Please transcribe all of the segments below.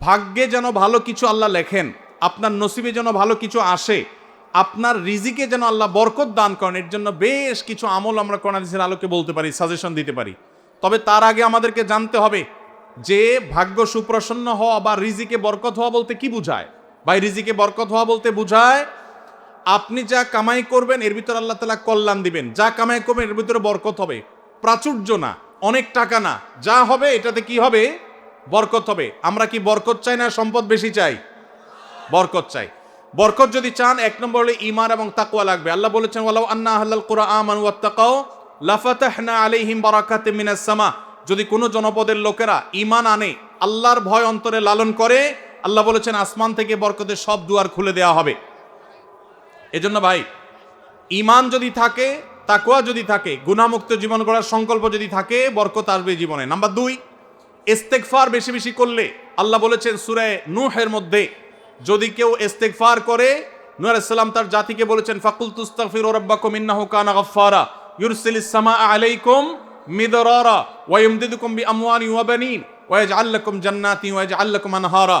ভাগ্যে যেন ভালো কিছু আল্লাহ লেখেন, আপনার নসিবে যেন ভালো কিছু আসে, আপনার রিজিকে যেন আল্লাহ বরকত দান করেন, এর জন্য বেশ কিছু আমল আমরা কোরআনের আলোকে বলতে পারি, সাজেশন দিতে পারি। তবে তার আগে আমাদেরকে জানতে হবে যে ভাগ্য সুপ্রসন্ন হওয়া বা রিজিকে বরকত হওয়া বলতে কি বুঝায়? বা রিজিকে বরকত হওয়া বলতে বুঝায়, আপনি যা কামাই করবেন, এর ভিতরে আল্লাহ তালা কল্যাণ দিবেন। যা কামাই করবেন, এর ভিতরে বরকত হবে। প্রাচুর্য না, অনেক টাকা না। যা হবে, এটাতে কি হবে? বরকত হবে। আমরা কি বরকত চাই না সম্পদ বেশি চাই? বরকত চাই। বরকত যদি চান, এক নম্বর হলে ইমান এবং তাকুয়া লাগবে। আল্লাহ বলেছেন, ওয়ালাউ আন্না আহলাল কুরআন ওয়াত্তাকাও লাফাতাহনা আলাইহিম বারাকাতিম মিনাস সামা। যদি কোনো জনপদের লোকেরা ইমান আনে, আল্লাহর ভয় অন্তরে লালন করে, আল্লাহ বলেছেন, আসমান থেকে বরকতের সব দুয়ার খুলে দেওয়া হবে। এজন্য ভাই ইমান যদি থাকে তাকুয়া যদি থাকে গুণামুক্ত জীবন গড়ার সংকল্প যদি থাকে, বরকত আসবে জীবনে। নাম্বার দুই ইস্তেকফার বেশি বেশি করলে, আল্লাহ বলেছেন সুরায় নুহের মধ্যে, যদি কেউ ইস্তেকফার করে, নূহ আলাইহিস সালাম তার জাতিকে বলেছেন ফাকুল তুস্তাগফিরু রাব্বাকুম ইন্নাহু কানা গাফফারা ইউরসিলিস সামা আলাইকুম মিদরারা, ওয়া ইমদিদুকুম বিআমওয়ালি ওয়া বানিন, ওয়া ইয়াজআল লাকুম জান্নাতি ওয়া ইয়াজআল লাকুম আনহারা।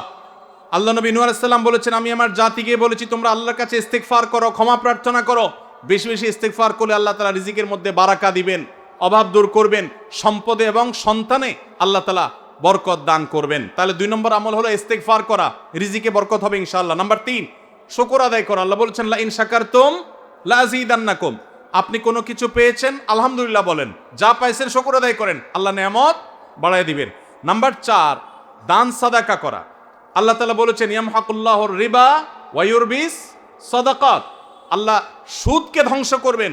আল্লাহ নবী নূহ আলাইহিস সালাম বলেছেন, আমি আমার জাতিকে বলেছি, তোমরা আল্লাহর কাছে ইস্তেগফার করো, ক্ষমা প্রার্থনা করো। বেশি বেশি ইস্তেগফার করলে আল্লাহ তাআলা রিজিকের মধ্যে বারাকা দিবেন। অভাব দূর করবেন, সম্পদে এবং সন্তানে আল্লাহ তাআলা বরকত দান করবেন। তাহলে দুই নম্বর আমল হলো ইস্তেগফার করা, রিজিকে বরকত হবে ইনশাআল্লাহ। নাম্বার তিন, শুকর আদায় করা। আল্লাহ বলেছেন লা ইন শাকারতুম লা আযীদান্নাকুম আপনি কোনো কিছু পেয়েছেন? আলহামদুলিল্লাহ বলেন। যা পাইছেন শুকর আদায় করেন, আল্লাহ নেয়ামত বাড়ায় দিবেন। নাম্বার চার, দান সাদাকা করা। আল্লাহ তালা বলেছেন ইয়াম ইয়ামহাকুল্লাহর রিবা ওয়ায়ুরবিস সদাকাত। আল্লাহ সুদকে ধ্বংস করবেন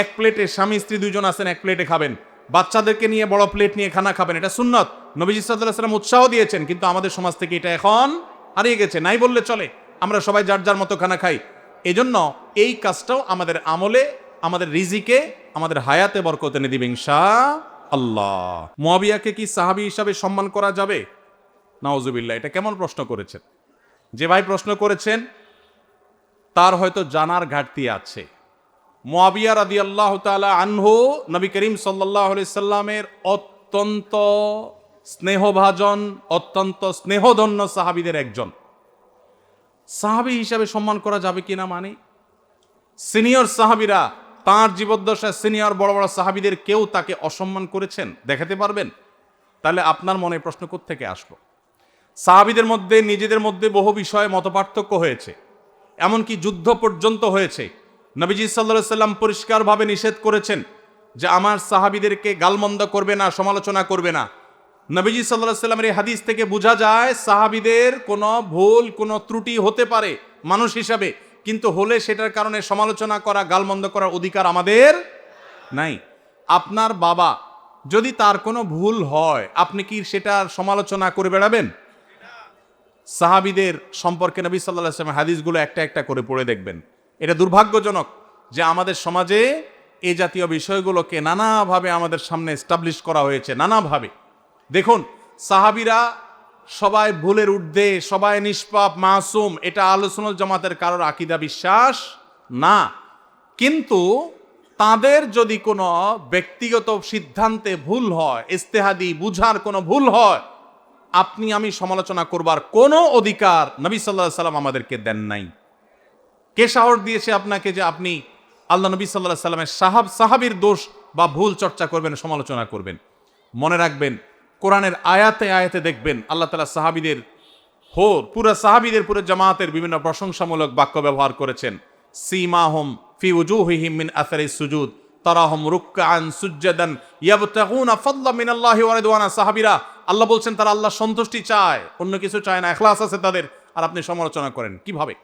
এক প্লেটে স্বামী, স্ত্রী দুজন আছেন, এক প্লেটে খাবেন। বাচ্চাদেরকে নিয়ে বড় প্লেট নিয়ে খানা খাবেন, এটা সুন্নত। নবীজি সাল্লাম উৎসাহ দিয়েছেন, কিন্তু আমাদের সমাজ থেকে এটা এখন হারিয়ে গেছে। নাই বললে চলে, আমরা সবাই যার যার মতো খানা খাই। এজন্য এই কাজটাও আমাদের আমলে, আমাদের রিজিকে, আমাদের হায়াতে বরকত এনে দিবে ইনশা আল্লাহ মুয়াবিয়াকে কি সাহাবি হিসাবে সম্মান করা যাবে? নাওজুবিল্লাহ এটা কেমন প্রশ্ন করেছেন? যে ভাই প্রশ্ন করেছেন, তার হয়তো জানার ঘাটতি আছে। মোয়াবিয়া রাদি আল্লাহ তালা আনহু নবী করিম সাল্লাহ সাল্লামের অত্যন্ত স্নেহভাজন, অত্যন্ত স্নেহধন্য সাহাবিদের একজন। সাহাবি হিসাবে সম্মান করা যাবে কি না মানে? সিনিয়র সাহাবিরা, তাঁর জীবদ্দশায় সিনিয়র বড় বড় সাহাবিদের কেউ তাকে অসম্মান করেছেন? দেখাতে পারবেন? তাহলে আপনার মনে প্রশ্ন থেকে আসলো? সাহাবিদের মধ্যে, নিজেদের মধ্যে বহু বিষয়ে মতপার্থক্য হয়েছে। এমনকি যুদ্ধ পর্যন্ত হয়েছে। নবীজি সাল্লা সাল্লাম পরিষ্কারভাবে নিষেধ করেছেন যে আমার সাহাবিদেরকে গালমন্দ করবে না, সমালোচনা করবে না। নবীজি সাল্লাহ সাল্লামের এই হাদিস থেকে বোঝা যায়, সাহাবিদের কোনো ভুল, কোনো ত্রুটি হতে পারে মানুষ হিসাবে, কিন্তু হলে সেটার কারণে সমালোচনা করা, গালমন্দ করার অধিকার আমাদের নাই। আপনার বাবা যদি তার কোনো ভুল হয়, আপনি কি সেটার সমালোচনা করে বেড়াবেন? সাহাবিদের সম্পর্কে নবী সাল্লাহ হাদিসগুলো একটা একটা করে পড়ে দেখবেন। এটা দুর্ভাগ্যজনক যে আমাদের সমাজে এ জাতীয় বিষয়গুলোকে নানাভাবে আমাদের সামনে এস্টাবলিশ করা হয়েছে, নানাভাবে। দেখুন, সাহাবিরা সবাই ভুলের ঊর্ধ্বে, সবাই নিষ্পাপ, মাসুম, এটা আলোচনা জামাতের কারোর আকিদা বিশ্বাস না। কিন্তু তাদের যদি কোনো ব্যক্তিগত সিদ্ধান্তে ভুল হয়, ইস্তেহাদি বুঝার কোনো ভুল হয়, আপনি আমি সমালোচনা করবার কোনো অধিকার নবী সাল্লাহ সাল্লাম আমাদেরকে দেন নাই। কে সাহস দিয়েছে আপনাকে যে আপনি আল্লাহ নবী সাল্লাহ সাল্লামের সাহাব, সাহাবির দোষ বা ভুল চর্চা করবেন, সমালোচনা করবেন। মনে রাখবেন, কোরআনের আয়াতে আয়াতে দেখবেন, আল্লাহ তালা সাহাবিদের হো পুরো সাহাবিদের, পুরো জামাতের বিভিন্ন প্রশংসামূলক বাক্য ব্যবহার করেছেন। সীমাহম ফি উজুহিহিম মিন আসারি সুজুদ, তারাহম রুক্কান সুজ্জাদান ইয়াবতাগুনা ফাদলা মিনাল্লাহি ওয়া রিদওয়ানা। সাহাবীরা, আল্লাহ বলছেন, তারা আল্লাহ সন্তুষ্টি চায়, অন্য কিছু চায় না ইখলাস আছে তাদের, আর আপনি সমালোচনা করেন। কীভাবে?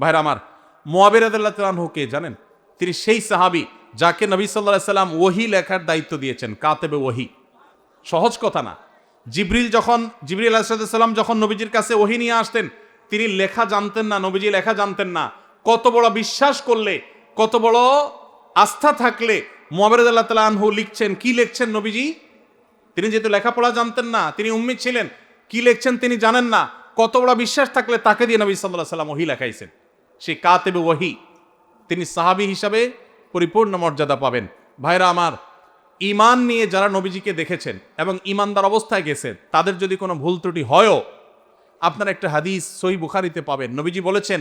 ভাইরা আমার মোয়াবির আদাল্লাহ কে জানেন? তিনি সেই সাহাবি যাকে নবী সাল্লাহ সাল্লাম ওহি লেখার দায়িত্ব দিয়েছেন, কাতেবে ওহি। সহজ কথা না। জিবরিল যখন, জিবরিল আলাহিসাল্লাম যখন নবীজির কাছে ওহি নিয়ে আসতেন, তিনি লেখা জানতেন না, নবীজি লেখা জানতেন না। কত বড় বিশ্বাস করলে, কত বড় আস্থা থাকলে মোহাম্মদ আল্লাহ তালা আনহু লিখছেন, কি লিখছেন নবীজি? তিনি যেহেতু লেখাপড়া জানতেন না, তিনি উম্মিদ ছিলেন, কি লিখছেন তিনি জানেন না। কত বড় বিশ্বাস থাকলে তাকে দিয়ে নবী সাল্লাহ সাল্লাম ওহি লেখাইছেন। সে কাতেবে ওহি তিনি সাহাবি হিসাবে পরিপূর্ণ মর্যাদা পাবেন। ভাইরা আমার ইমান নিয়ে যারা নবীজিকে দেখেছেন এবং ইমানদার অবস্থায় গেছেন, তাদের যদি কোনো ভুল ত্রুটি হয়ও, আপনার একটা হাদিস সই বুখারিতে পাবেন। নবীজি বলেছেন,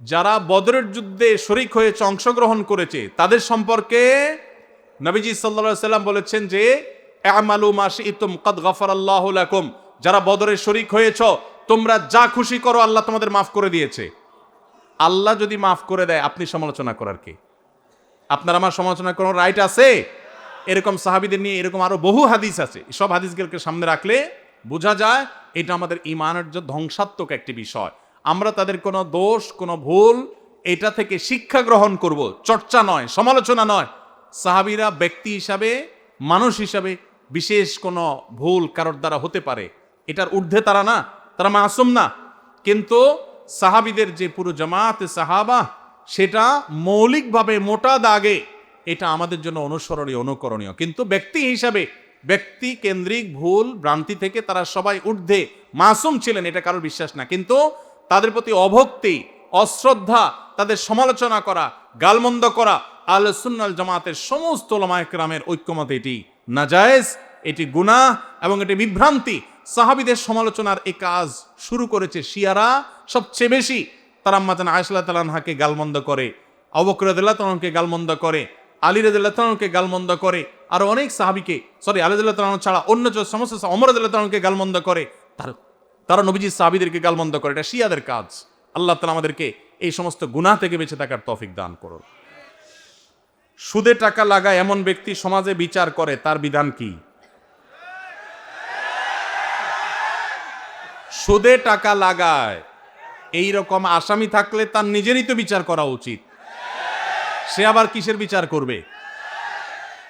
যারা বদরের যুদ্ধে শরিক হয়েছে অংশগ্রহণ করেছে, তাদের সম্পর্কে নবীজি সাল্লা সাল্লাম বলেছেন যে মাসি গফর যারা বদরে শরিক হয়েছ, তোমরা যা খুশি করো, আল্লাহ তোমাদের মাফ করে দিয়েছে। আল্লাহ যদি মাফ করে দেয়, আপনি সমালোচনা করার কি? আপনার আমার সমালোচনা করার রাইট আছে? এরকম সাহাবিদের নিয়ে এরকম আরও বহু হাদিস আছে। সব হাদিসগুলোকে সামনে রাখলে বোঝা যায় এটা আমাদের ইমানের যে ধ্বংসাত্মক একটি বিষয়। আমরা তাদের কোনো দোষ, কোনো ভুল এটা থেকে শিক্ষা গ্রহণ করব। চর্চা নয়, সমালোচনা নয়। সাহাবিরা ব্যক্তি হিসাবে, মানুষ হিসাবে বিশেষ কোনো ভুল কারোর দ্বারা হতে পারে। এটার ঊর্ধ্বে তারা না, তারা মাসুম না। কিন্তু সাহাবিদের যে পুরো জামাত সাহাবা, সেটা মৌলিকভাবে মোটা দাগে। এটা আমাদের জন্য অনুসরণীয়, অনুকরণীয়। কিন্তু ব্যক্তি হিসাবে, ব্যক্তি কেন্দ্রিক, ভুল, ভ্রান্তি থেকে তারা সবাই ঊর্ধ্বে, মাসুম ছিলেন, এটা কারোর বিশ্বাস না। কিন্তু তাদের প্রতি অভক্তি, অশ্রদ্ধা, তাদের সমালোচনা করা, গালমন্দ করা আল সুন্নাল জামাতের সমস্ত ওলামায়করামের ঐক্যমত এটি নাজায়েজ, এটি গুনাহ এবং এটি বিভ্রান্তি। সাহাবিদের সমালোচনার এই কাজ শুরু করেছে শিয়ারা। সবচেয়ে বেশি তারা আম্মাজান আয়সাল্লাহ তালানহাকে গালমন্দ করে অবকরদুল্লাহ তালকে গালমন্দ করে, আলী রদুল্লাহ তালকে গালমন্দ করে, আর অনেক সাহাবিকে, সরি আলিদুল্লাহ তালন ছাড়া অন্য সমস্ত অমর আদুল্লাহ তালকে গালমন্দ করে, তার তারা নবীজি সাহাবিদেরকে গালমন্দ করে। এটা শিয়াদের কাজ। আল্লাহ তালা আমাদেরকে এই সমস্ত গুনাহ থেকে বেঁচে থাকার তফিক দান করুন। সুদে টাকা লাগায় এমন ব্যক্তি সমাজে বিচার করে, তার বিধান কি? সুদে টাকা লাগায়। এই রকম আসামি থাকলে তার নিজেরই তো বিচার করা উচিত। সে আবার কিসের বিচার করবে?